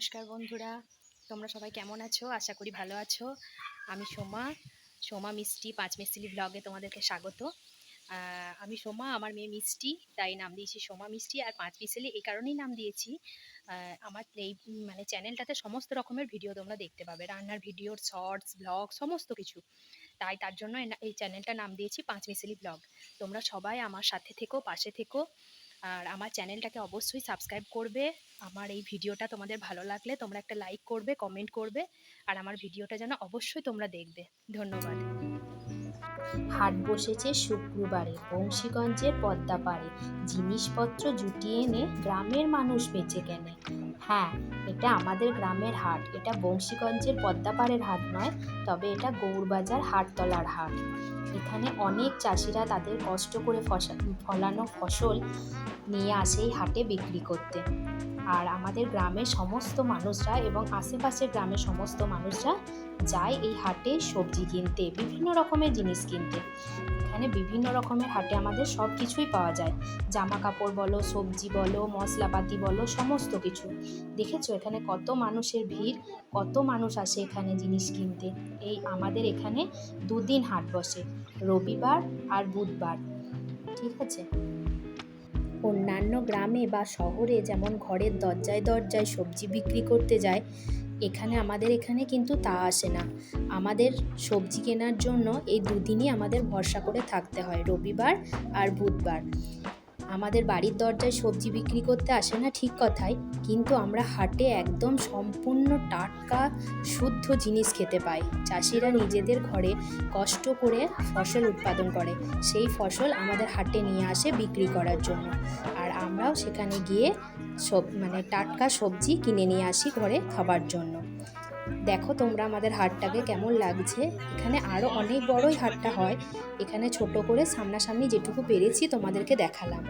নমস্কার বন্ধুরা। তোমরা সবাই কেমন আছো? আশা করি ভালো আছো। আমি সোমা সোমা মিষ্টি পাঁচ মিস্ত্রি ব্লগে তোমাদেরকে স্বাগত। আমি সোমা, আমার মেয়ে মিষ্টি, তাই নাম দিয়েছি সোমা মিষ্টি আর পাঁচ মিশালি এই কারণেই নাম দিয়েছি। আমার এই মানে চ্যানেলটাতে সমস্ত রকমের ভিডিও তোমরা দেখতে পাবে। রান্নার ভিডিও শর্টস ব্লগ সমস্ত কিছু। তাই তার জন্য এই চ্যানেলটার নাম দিয়েছি পাঁচ মিশালি ব্লগ তোমরা সবাই আমার সাথে থেকো, পাশে থেকো। আর আমার চ্যানেলটাকে অবশ্যই সাবস্ক্রাইব করবে। আমার এই ভিডিওটা তোমাদের ভালো লাগলে তোমরা একটা লাইক করবে, কমেন্ট করবে, আর আমার ভিডিওটা যেন অবশ্যই তোমরা দেখবে। ধন্যবাদ। হাট বসেছে শুক্রবারে বংশীগঞ্জের পদ্মা পাড়ে জিনিসপত্র জুটিয়ে এনে গ্রামের মানুষ বেঁচে কেনে। হ্যাঁ এটা আমাদের গ্রামের হাট। এটা বংশীগঞ্জের পদ্মাপাড়ের হাট নয়, তবে এটা গৌরবাজার হাটতলার হাট। এখানে অনেক চাষিরা তাদের কষ্ট করে ফলানো ফসল নিয়ে আসে এই হাটে বিক্রি করতে। আর আমাদের গ্রামের সমস্ত মানুষরা এবং আশেপাশের গ্রামের সমস্ত মানুষরা যায় এই হাটে সবজি কিনতে, বিভিন্ন রকমের জিনিস কিনতে। এখানে বিভিন্ন রকমের হাটে আমাদের সব কিছুই পাওয়া যায়। জামা কাপড় বলো, সবজি বলো, মশলাপাতি বলো, সমস্ত কিছু। দেখেছ? এখানে কত মানুষের ভিড়, কত মানুষ আসে এখানে জিনিস কিনতে। এই আমাদের এখানে দুদিন হাট বসে, রবিবার আর বুধবার। ঠিক আছে? অন্যান্য গ্রামে বা শহরে যেমন ঘরের দরজায় দরজায় সবজি বিক্রি করতে যায় এখানে, আমাদের এখানে কিন্তু তা আসে না। আমাদের সবজি কেনার জন্য এই দুদিনই আমাদের ভরসা করে থাকতে হয়, রবিবার আর বুধবার। আমাদের বাড়ির দরজায় সবজি বিক্রি করতে আসে না ঠিক কথাই, কিন্তু আমরা হাটে একদম সম্পূর্ণ টাটকা, শুদ্ধ জিনিস খেতে পাই। চাষিরা নিজেদের ঘরে কষ্ট করে ফসল উৎপাদন করে। সেই ফসল আমাদের হাটে নিয়ে আসে বিক্রি করার জন্য। আর আমরাও সেখানে গিয়ে সব মানে টাটকা সবজি কিনে নিয়ে আসি ঘরে খাবার জন্য। দেখো তোমরা আমাদের হাটটাকে কেমন লাগছে। এখানে আরও অনেক বড়ই হাটটা হয়। এখানে ছোট করে সামনাসামনি যেটুকু পেরেছি তোমাদেরকে দেখালাম।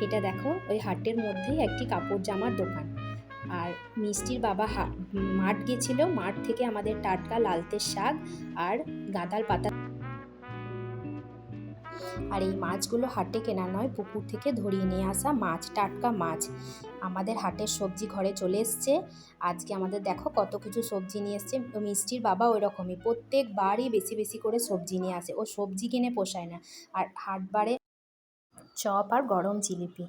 এটা দেখো, ওই হাটের মধ্যেই একটি কাপড় জামার দোকান। আর মিষ্টির বাবা মাঠ গেছিল। মাঠ থেকে আমাদের টাটকা লালতের শাক আর গাঁদাল পাতা আর এই মাছগুলো হাটে কেনা নয়, পুকুর থেকে ধরিয়ে নিয়ে আসা মাছ, টাটকা মাছ। আমাদের হাটের সবজি ঘরে চলে এসছে। আজকে আমাদের দেখো কত কিছু সবজি নিয়ে এসছে। মিষ্টির বাবা ওই রকমই প্রত্যেকবারই বেশি বেশি করে সবজি নিয়ে আসে। ও সবজি কিনে পোষায় না। আর হাটবারে চপ আর গরম জিলিপি।